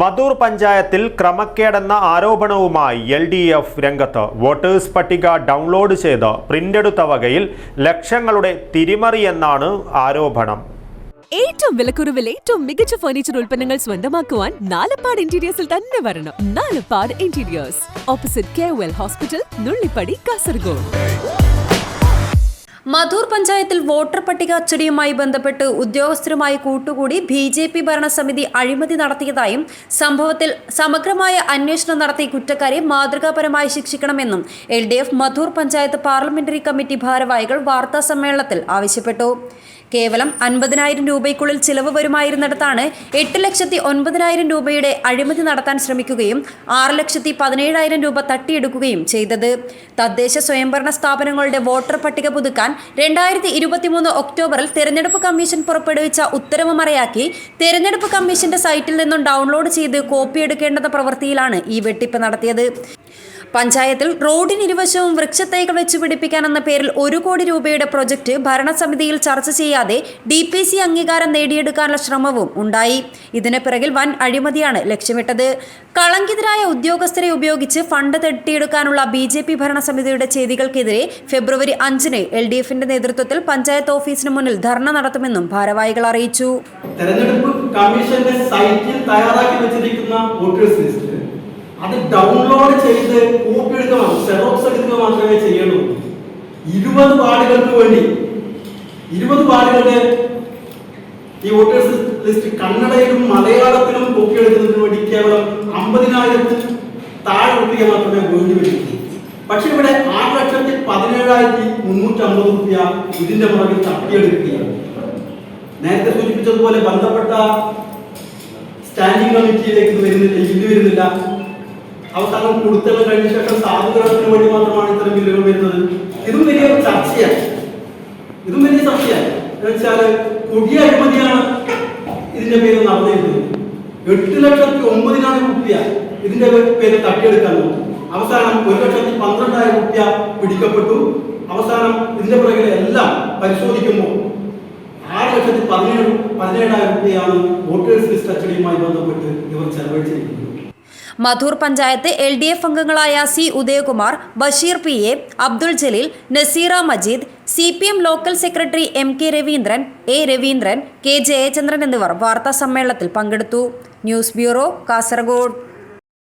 മധൂർ പഞ്ചായത്തിൽ ക്രമക്കേടെന്ന ആരോപണവുമായി എൽ ഡി എഫ് രംഗത്ത് വോട്ടേഴ്സ് പട്ടിക ഡൗൺലോഡ് ചെയ്ത് പ്രിന്റെടുത്ത വകയിൽ ലക്ഷങ്ങളുടെ തിരിമറിയെന്നാണ് ആരോപണം. ഏറ്റവും വിലക്കുറവിൽ ഏറ്റവും മികച്ച ഫർണിച്ചർ ഉൽപ്പന്നങ്ങൾ സ്വന്തമാക്കുവാൻ നാലപ്പാട് ഇന്റീരിയേഴ്സിൽ തന്നെ വരണം. Nalappad interiors opposite K hospital Nullippady Kasaragod Madhur പഞ്ചായത്തിൽ വോട്ടർ പട്ടിക അച്ചടിയുമായി ബന്ധപ്പെട്ട് ഉദ്യോഗസ്ഥരുമായി കൂട്ടുകൂടി ബി ജെ പി ഭരണസമിതി അഴിമതി നടത്തിയതായും സംഭവത്തിൽ സമഗ്രമായ അന്വേഷണം നടത്തി കുറ്റക്കാരെ മാതൃകാപരമായി ശിക്ഷിക്കണമെന്നും L D F Madhur panchayat parliamentary committee ഭാരവാഹികൾ വാർത്താ സമ്മേളനത്തിൽ ആവശ്യപ്പെട്ടു. കേവലം അൻപതിനായിരം രൂപയ്ക്കുള്ളിൽ ചിലവ് വരുമായിരുന്നിടത്താണ് എട്ട് ലക്ഷത്തി ഒൻപതിനായിരം രൂപയുടെ അഴിമതി നടത്താൻ ശ്രമിക്കുകയും ആറ് ലക്ഷത്തി പതിനേഴായിരം രൂപ തട്ടിയെടുക്കുകയും ചെയ്തത്. തദ്ദേശ സ്വയംഭരണ സ്ഥാപനങ്ങളുടെ വോട്ടർ പട്ടിക പുതുക്കാൻ രണ്ടായിരത്തി ഇരുപത്തിമൂന്ന് ഒക്ടോബറിൽ തെരഞ്ഞെടുപ്പ് കമ്മീഷൻ പുറപ്പെടുവിച്ച ഉത്തരവ് മറയാക്കി തെരഞ്ഞെടുപ്പ് കമ്മീഷന്റെ സൈറ്റിൽ നിന്നും ഡൗൺലോഡ് ചെയ്ത് കോപ്പിയെടുക്കേണ്ടെന്ന പ്രവൃത്തിയിലാണ് ഈ വെട്ടിപ്പ് നടത്തിയത്. പഞ്ചായത്തിൽ റോഡിനിരുവശവും വൃക്ഷത്തൈകൾ വെച്ച് പിടിപ്പിക്കാനെന്ന പേരിൽ ഒരു കോടി രൂപയുടെ പ്രൊജക്ട് ഭരണസമിതിയിൽ ചർച്ച ചെയ്യാതെ ഡി പി സി അംഗീകാരം നേടിയെടുക്കാനുള്ള ശ്രമവും ഉണ്ടായി. ഇതിന് പിറകിൽ വൻ അഴിമതിയാണ് ലക്ഷ്യമിട്ടത്. കളങ്കിതരായ ഉദ്യോഗസ്ഥരെ ഉപയോഗിച്ച് ഫണ്ട് തട്ടിയെടുക്കാനുള്ള ബി ജെ പി ഭരണസമിതിയുടെ ചെയ്തികൾക്കെതിരെ ഫെബ്രുവരി അഞ്ചിന് എൽ ഡി എഫിന്റെ നേതൃത്വത്തിൽ പഞ്ചായത്ത് ഓഫീസിന് മുന്നിൽ ധർണ നടത്തുമെന്നും ഭാരവാഹികൾ അറിയിച്ചു. തെരഞ്ഞെടുപ്പ് കമ്മീഷന്റെ സൈറ്റിൽ തയ്യാറാക്കി വെച്ചിരിക്കുന്ന വോട്ടേഴ്സ് ലിസ്റ്റ് അത് ഡൗൺലോഡ് ചെയ്ത് കോപ്പി മാത്രം സെറോക്സ് എടുക്കുക മാത്രമേ ചെയ്യുള്ളൂ. ഇരുപത് വാർഡുകൾക്ക് വേണ്ടി ഇരുപത് വാർഡുകളുടെ ഈ വോട്ടേഴ്സ് ലിസ്റ്റ് കന്നഡയിലും മലയാളത്തിലും കോപ്പി എടുക്കുന്നതിന് വേണ്ടി കേവലം അമ്പതിനായിരത്തിൽ താഴെ റുപ്യ മാത്രമേ വേണ്ടി വരൂ പക്ഷെ ഇവിടെ ആറ് ലക്ഷത്തി പതിനേഴായിരത്തി മുന്നൂറ്റി അമ്പത് റുപ്യ ഇതിന്റെ പുറകിൽ തട്ടിയെടുക്കുകയാണ്. നേരത്തെ സൂചിപ്പിച്ചതുപോലെ ബന്ധപ്പെട്ട സ്റ്റാൻഡിംഗ് കമ്മിറ്റിയിലേക്ക് വരുന്നില്ല ഇത് വരുന്നില്ല. അവസാനം കൊടുത്തെല്ലാം കഴിഞ്ഞ ശേഷം സാധുഗ്രഹത്തിന് വേണ്ടി മാത്രമാണ് ഇത്തരം ബില്ലുകൾ വരുന്നത്. ഇതും വലിയ ചർച്ചയാണ്. ഇതും വലിയ ചർച്ചയാണ്. എന്നുവെച്ചാൽ കുടിയ അഴിമതിയാണ് ഇതിന്റെ പേര് നടന്നിരുന്നത്. എട്ട് ലക്ഷത്തി ഒമ്പതിനായിരം റുപ്യ ഇതിന്റെ പേര് തട്ടിയെടുക്കാൻ നോക്കി. അവസാനം ഒരു ലക്ഷത്തി പന്ത്രണ്ടായിരം റുപ്യ പിടിക്കപ്പെട്ടു. അവസാനം ഇതിന്റെ പുറകിലെ എല്ലാം പരിശോധിക്കുമ്പോൾ ആറ് ലക്ഷത്തി പതിനേഴ് പതിനേഴായിരം റുപ്യയാണ് വോട്ടേഴ്സ് ലിസ്റ്റ് അച്ചടിയുമായി ബന്ധപ്പെട്ട് ഇവർ ചെലവഴിച്ചിരിക്കുന്നത്. Madhur panchayat L D F അംഗങ്ങളായ C Udayakumar Basheer P A Abdul Jaleel Naseera Majeed C P M local secretary M K Raveendran A Raveendran K Jayachandran എന്നിവർ വാർത്താ സമ്മേളനത്തിൽ പങ്കെടുത്തു. News bureau Kasaragod.